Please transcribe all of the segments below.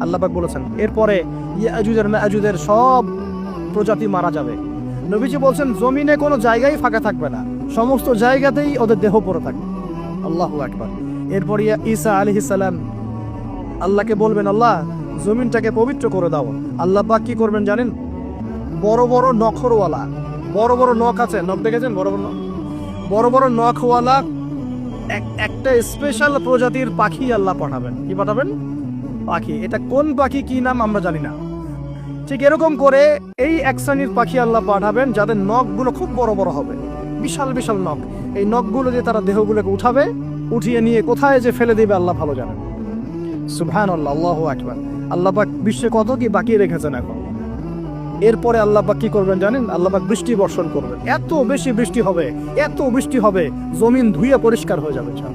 আল্লাহ পাক বলেছেন, এরপরে ইয়াজুজ আর মাজুজের সব প্রজাতি মারা যাবে। নবীজি বলছেন, জমিনে কোনো জায়গায় ফাঁকা থাকবে না, সমস্ত জায়গাতেই ওদের দেহ পড়ে থাকবে। আল্লাহ একবার এরপর ইয়া ঈসা আলি সালাম আল্লাহকে বলবেন, আল্লাহ, জমিনটাকে পবিত্র করে দাও। আল্লাহ পাক কি করবেন জানেন? বড় বড় নখরওয়ালা, বড় বড় নখ আছে, নখ দেখেছেন? বড় বড় বড় বড় নখওয়ালা এক- একটা স্পেশাল প্রজাতির পাখি আল্লাহ পাঠাবেন। কি পাঠাবেন? পাখি। এটা কোন পাখি, কি নাম আমরা জানি না। ঠিক এরকম করে এই এক শ্রেণির পাখি আল্লাহ পাঠাবেন যাদের নখগুলো খুব বড় বড় হবে। বিশাল বিশাল নখ। এই নখগুলো দিয়ে তারা দেহগুলোকে উঠাবে, উঠিয়ে নিয়ে কোথায় যে ফেলে দেবে আল্লাহ ভালো জানেন। সুবহান আল্লাহ আল্লাহ আকবার। আল্লাহ বিশ্বে কত কি বাকি রেখেছেন এখন। এরপরে আল্লাহ পাক কি করবেন জানেন? আল্লাপাক বৃষ্টি বর্ষণ করবেন। এত বেশি বৃষ্টি হবে, এত বৃষ্টি হবে, জমিন ধুয়ে পরিষ্কার হয়ে যাবে। ছাড়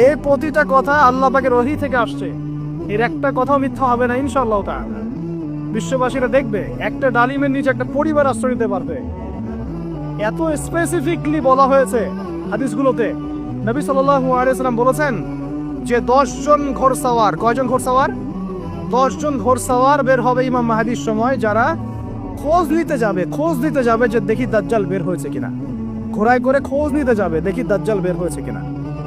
এই প্রতিটা কথা আল্লাহ পাকের রহি থেকে আসছে। এর একটা কথাও মিথ্যা হবে না ইনশাল্লাহ তা বিশ্ববাসীরা দেখবে, একটা ডালিমের নিচে একটা পরিবার আশ্রয় নিতে পারবে। এত স্পেসিফিকলি বলা হয়েছে হাদিসগুলোতে। নবী সাল্লাল্লাহু আলাইহি সাল্লাম বলেছেন, যে দশজন ঘোড়সাওয়ার কয়জন ঘোড়সাওয়ার দশজন ঘোড়সাওয়ার বের হবে ইমাম মাহাদির সময়, যারা খোঁজ নিতে যাবে, খোঁজ নিতে যাবে যে দেখি দাজ্জাল বের হয়েছে কিনা। ঘোড়ায় করে খোঁজ নিতে যাবে, দেখি দাজ্জাল বের হয়েছে কিনা।